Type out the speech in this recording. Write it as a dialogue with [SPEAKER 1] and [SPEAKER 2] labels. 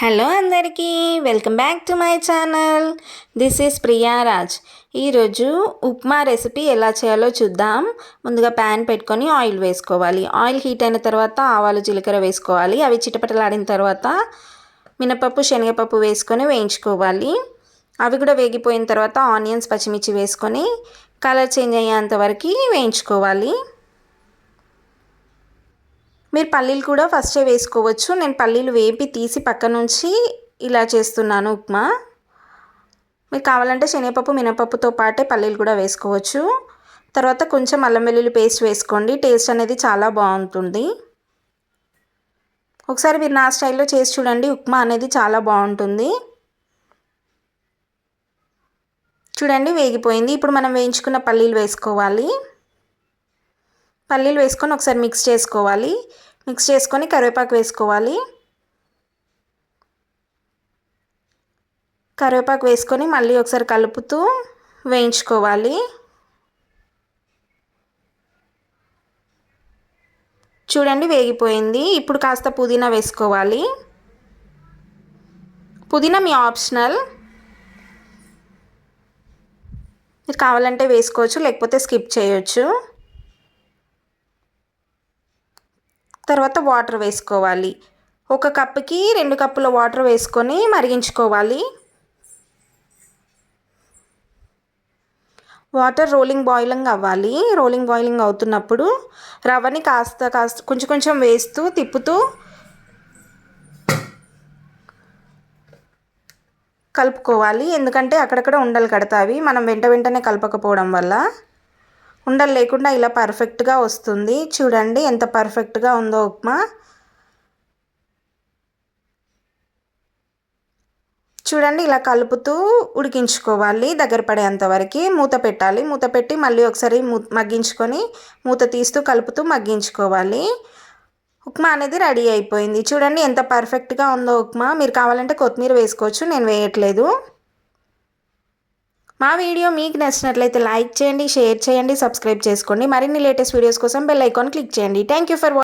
[SPEAKER 1] Hello అందరికీ welcome back to my channel. This is Priyaraj ఈరోజు upma recipe ఎలా చేయాలో చూద్దాం. ముందుగా ప్యాన్ పెట్టుకొని ఆయిల్ వేసుకోవాలి. ఆయిల్ హీట్ అయిన తర్వాత ఆవాలు జీలకర్ర వేసుకోవాలి. అవి చిటపటలాడిన తర్వాత మినపప్పు శనగపప్పు వేసుకొని వేయించుకోవాలి. అవి కూడా వేగిపోయిన తర్వాత ఆనియన్స్ పచ్చిమిర్చి వేసుకొని కలర్ చేంజ్ అయ్యేంత వరకు వేయించుకోవాలి. మీరు పల్లీలు కూడా ఫస్టే వేసుకోవచ్చు. నేను పల్లీలు వేపి తీసి పక్క నుంచి ఇలా చేస్తున్నాను ఉప్మా. మీకు కావాలంటే శనగపప్పు మినపప్పుతో పాటే పల్లీలు కూడా వేసుకోవచ్చు. తర్వాత కొంచెం అల్లం వెల్లుల్లి పేస్ట్ వేసుకోండి. టేస్ట్ అనేది చాలా బాగుంటుంది. ఒకసారి మీరు నా స్టైల్లో చేసి చూడండి. ఉప్మా అనేది చాలా బాగుంటుంది. చూడండి వేగిపోయింది. ఇప్పుడు మనం వేయించుకున్న పల్లీలు వేసుకోవాలి. పల్లీలు వేసుకొని ఒకసారి మిక్స్ చేసుకోవాలి. మిక్స్ చేసుకొని కరివేపాకు వేసుకోవాలి. కరివేపాకు వేసుకొని మళ్ళీ ఒకసారి కలుపుతూ వేయించుకోవాలి. చూడండి వేగిపోయింది. ఇప్పుడు కాస్త పుదీనా వేసుకోవాలి. పుదీనా మీ ఆప్షనల్. మీరు కావాలంటే వేసుకోవచ్చు లేకపోతే స్కిప్ చేయొచ్చు. తర్వాత వాటర్ వేసుకోవాలి. ఒక కప్పుకి రెండు కప్పుల వాటర్ వేసుకొని మరిగించుకోవాలి. వాటర్ రోలింగ్ బాయిలింగ్ అవ్వాలి. రోలింగ్ బాయిలింగ్ అవుతున్నప్పుడు రవ్వని కాస్త కాస్త కొంచెం కొంచెం వేస్తూ తిప్పుతూ కలుపుకోవాలి. ఎందుకంటే అక్కడక్కడ ఉండలు కడతావి మనం వెంట వెంటనే కలపకపోవడం వల్ల ఉండలు లేకుండా ఇలా పర్ఫెక్ట్గా వస్తుంది. చూడండి ఎంత పర్ఫెక్ట్గా ఉందో ఉప్మా. చూడండి ఇలా కలుపుతూ ఉడికించుకోవాలి దగ్గర పడేంత వరకు. మూత పెట్టాలి. మూత పెట్టి మళ్ళీ ఒకసారి మగ్గించుకొని మూత తీస్తూ కలుపుతూ మగ్గించుకోవాలి. ఉప్మా అనేది రెడీ అయిపోయింది. చూడండి ఎంత పర్ఫెక్ట్గా ఉందో ఉప్మా. మీరు కావాలంటే కొత్తిమీర వేసుకోవచ్చు. నేను వేయట్లేదు. మా వీడియో మీకు నచ్చినట్లయితే లైక్ చేయండి షేర్ చేయండి సబ్స్క్రైబ్ చేసుకోండి. మరిన్ని లేటెస్ట్ వీడియోస్ కోసం బెల్ ఐకాన్ క్లిక్ చేయండి. Thank you for